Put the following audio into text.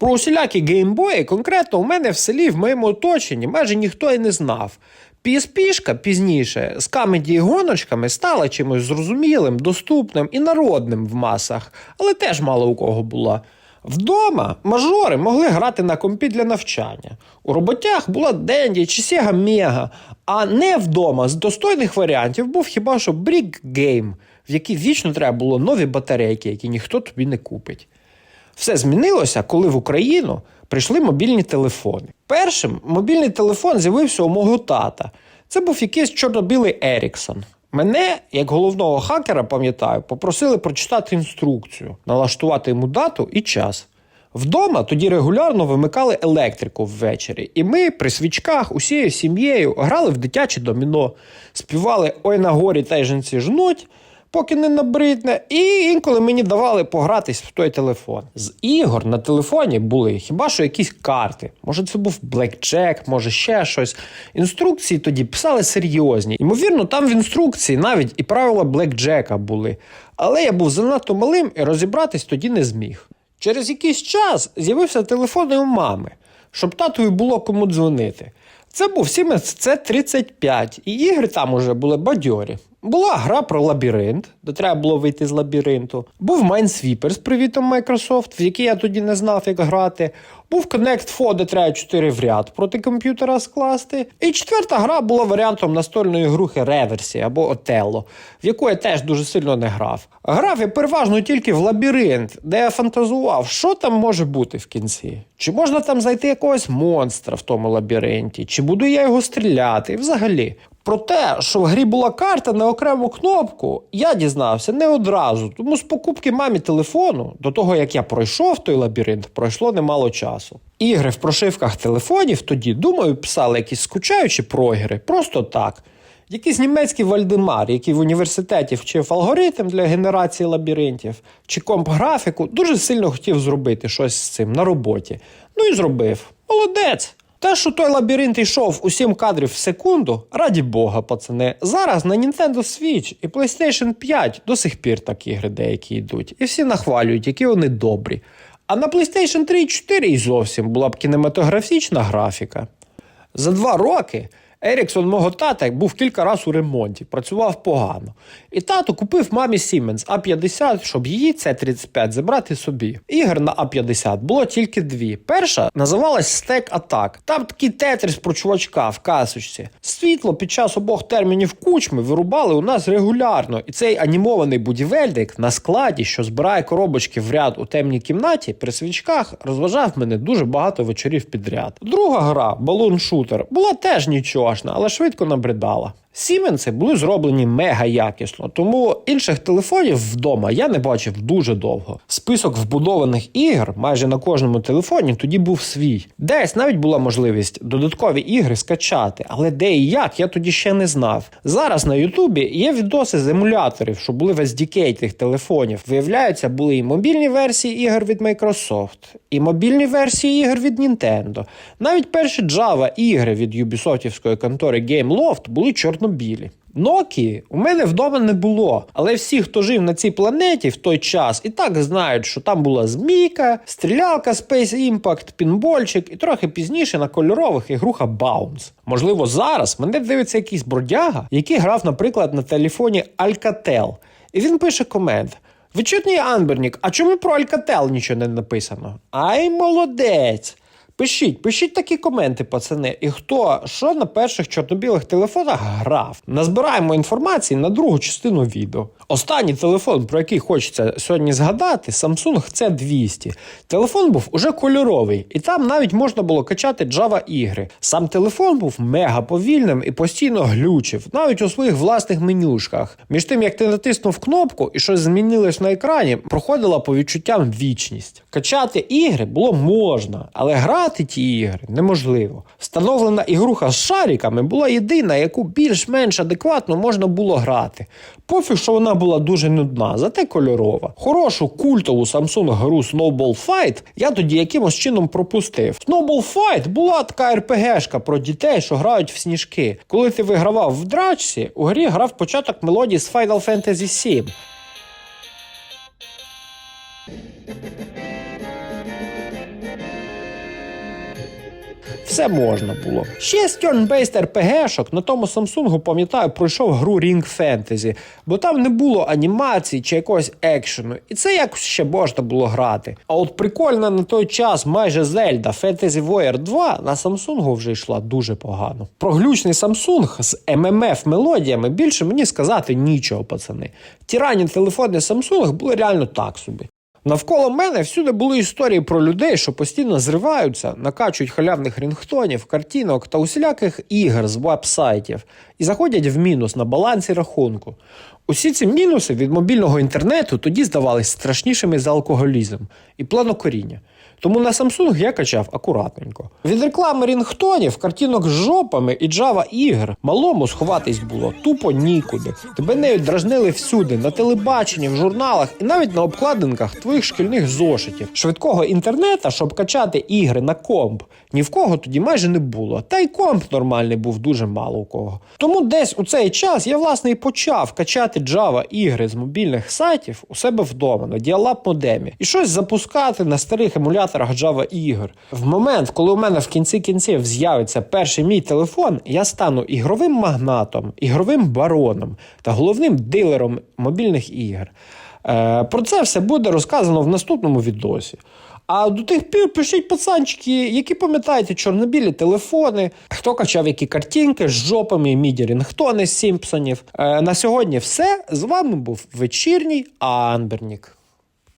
Про усілякі геймбої конкретно у мене в селі в моєму оточенні майже ніхто і не знав. PSP-шка пізніше з камеді і гоночками стала чимось зрозумілим, доступним і народним в масах, але теж мало у кого була. Вдома мажори могли грати на компі для навчання. У роботях була Денді чи Sega Mega, а не вдома з достойних варіантів був хіба що Brick Game, в який вічно треба було нові батарейки, які ніхто тобі не купить. Все змінилося, коли в Україну прийшли мобільні телефони. Першим мобільний телефон з'явився у мого тата. Це був якийсь чорнобілий Еріксон. Мене, як головного хакера, пам'ятаю, попросили прочитати інструкцію, налаштувати йому дату і час. Вдома тоді регулярно вимикали електрику ввечері, і ми при свічках усією сім'єю грали в дитяче доміно, співали Ой на горі та й жінці жнуть, поки не набридне, і інколи мені давали погратись в той телефон. З ігор на телефоні були хіба що якісь карти. Може, це був блекджек, може ще щось. Інструкції тоді писали серйозні. Ймовірно, там в інструкції навіть і правила блекджека були. Але я був занадто малим і розібратись тоді не зміг. Через якийсь час з'явився телефон у мами, щоб татові було кому дзвонити. Це був Siemens C35, і ігри там уже були бадьорі. Була гра про лабіринт, де треба було вийти з лабіринту. Був Minesweeper з привітом Microsoft, в який я тоді не знав, як грати. Був Connect 4, де треба 4 в ряд проти комп'ютера скласти. І четверта гра була варіантом настольної грухи Реверсі або Отелло, в яку я теж дуже сильно не грав. Грав я переважно тільки в лабіринт, де я фантазував, що там може бути в кінці. Чи можна там знайти якогось монстра в тому лабіринті, чи буду я його стріляти? І взагалі. Про те, що в грі була карта на окрему кнопку, я дізнався не одразу. Тому з покупки мамі телефону, до того як я пройшов той лабіринт, пройшло немало часу. Ігри в прошивках телефонів тоді, думаю, писали якісь скучаючі прогери, просто так. Якийсь німецький Вальдемар, який в університеті вчив алгоритм для генерації лабіринтів, чи компграфіку, дуже сильно хотів зробити щось з цим на роботі. Ну і зробив. Молодець. Те, що той лабіринт йшов у 7 кадрів в секунду, раді Бога, пацани. Зараз на Nintendo Switch і PlayStation 5 до сих пір такі ігри деякі йдуть. І всі нахвалюють, які вони добрі. А на PlayStation 3 і 4 і зовсім була б кінематографічна графіка. За два роки Еріксон мого тата був кілька разів у ремонті, працював погано. І тато купив мамі Siemens А50, щоб її С-35 забрати собі. Ігор на А50 було тільки дві. Перша називалась Stack Attack. Там такий тетріс про чувачка в касочці. Світло під час обох термінів кучми вирубали у нас регулярно. І цей анімований будівельник на складі, що збирає коробочки в ряд у темній кімнаті, при свічках розважав мене дуже багато вечорів підряд. Друга гра, балун шутер, була теж нічого але швидко набридала. Сіменси були зроблені мега якісно, тому інших телефонів вдома я не бачив дуже довго. Список вбудованих ігр майже на кожному телефоні тоді був свій. Десь навіть була можливість додаткові ігри скачати, але де і як я тоді ще не знав. Зараз на Ютубі є відоси з емуляторів, що були в SDK тих телефонів. Виявляється, були і мобільні версії ігор від Microsoft, і мобільні версії ігор від Nintendo. Навіть перші Java ігри від Ubisoftівської контори Gameloft були чорно білі. Nokia у мене вдома не було, але всі, хто жив на цій планеті в той час, і так знають, що там була змійка, стрілялка Space Impact, пінбольчик і трохи пізніше на кольорових ігруха Bounce. Можливо, зараз мене дивиться якийсь бродяга, який грав, наприклад, на телефоні Alcatel. І він пише комент. Відчутний Анбернік, а чому про Alcatel нічого не написано? Ай, молодець! Пишіть, пишіть такі коменти, пацани. І хто що на перших чорнобілих телефонах грав? Назбираємо інформації на другу частину відео. Останній телефон, про який хочеться сьогодні згадати, Samsung C200. Телефон був уже кольоровий, і там навіть можна було качати Java ігри. Сам телефон був мега повільним і постійно глючив, навіть у своїх власних менюшках. Між тим, як ти натиснув кнопку і щось змінилось на екрані, проходила по відчуттям вічність. Качати ігри було можна, але грати ті ігри неможливо. Встановлена ігруха з шариками була єдина, яку більш-менш адекватно можна було грати. Пофіг, що вона була дуже нудна, зате кольорова. Хорошу культову Samsung гру Snowball Fight я тоді якимось чином пропустив. Snowball Fight була така РПГшка про дітей, що грають в сніжки. Коли ти вигравав в драчці, у грі грав початок мелодії з Final Fantasy VII. Все можна було. Ще з turn-based RPG-шок на тому Samsung, пам'ятаю, пройшов гру Ring Fantasy, бо там не було анімації чи якогось екшену, і це якось ще можна було грати. А от прикольна на той час майже Zelda Fantasy Warrior 2 на Samsung вже йшла дуже погано. Про глючний Samsung з MMF мелодіями більше мені сказати нічого, пацани. Ті ранні телефони Samsung були реально так собі. Навколо мене всюди були історії про людей, що постійно зриваються, накачують халявних рінгтонів, картинок та усіляких ігор з веб-сайтів і заходять в мінус на балансі рахунку. Усі ці мінуси від мобільного інтернету тоді здавались страшнішими за алкоголізм і планокоріння. Тому на Samsung я качав акуратненько. Від реклами рінгтонів, картинок з жопами і Java ігр малому сховатись було тупо нікуди. Тебе нею дражнили всюди, на телебаченні, в журналах і навіть на обкладинках твоїх шкільних зошитів. Швидкого інтернета, щоб качати ігри на комп, ні в кого тоді майже не було. Та й комп нормальний був дуже мало у кого. Тому десь у цей час я власне і почав качати Java ігри з мобільних сайтів у себе вдома на Dialab модемі і щось запускати на старих емуляторах Java ігор. В момент, коли у мене в кінці кінців з'явиться перший мій телефон, я стану ігровим магнатом, ігровим бароном та головним дилером мобільних ігор. Е, про це все буде розказано в наступному відосі. А до тих пір пишіть пацанчики, які пам'ятаєте чорнобілі телефони, хто качав які картинки з жопами, міді рінгтони з Сімпсонів. Е, на сьогодні все. З вами був вечірній Анбернік.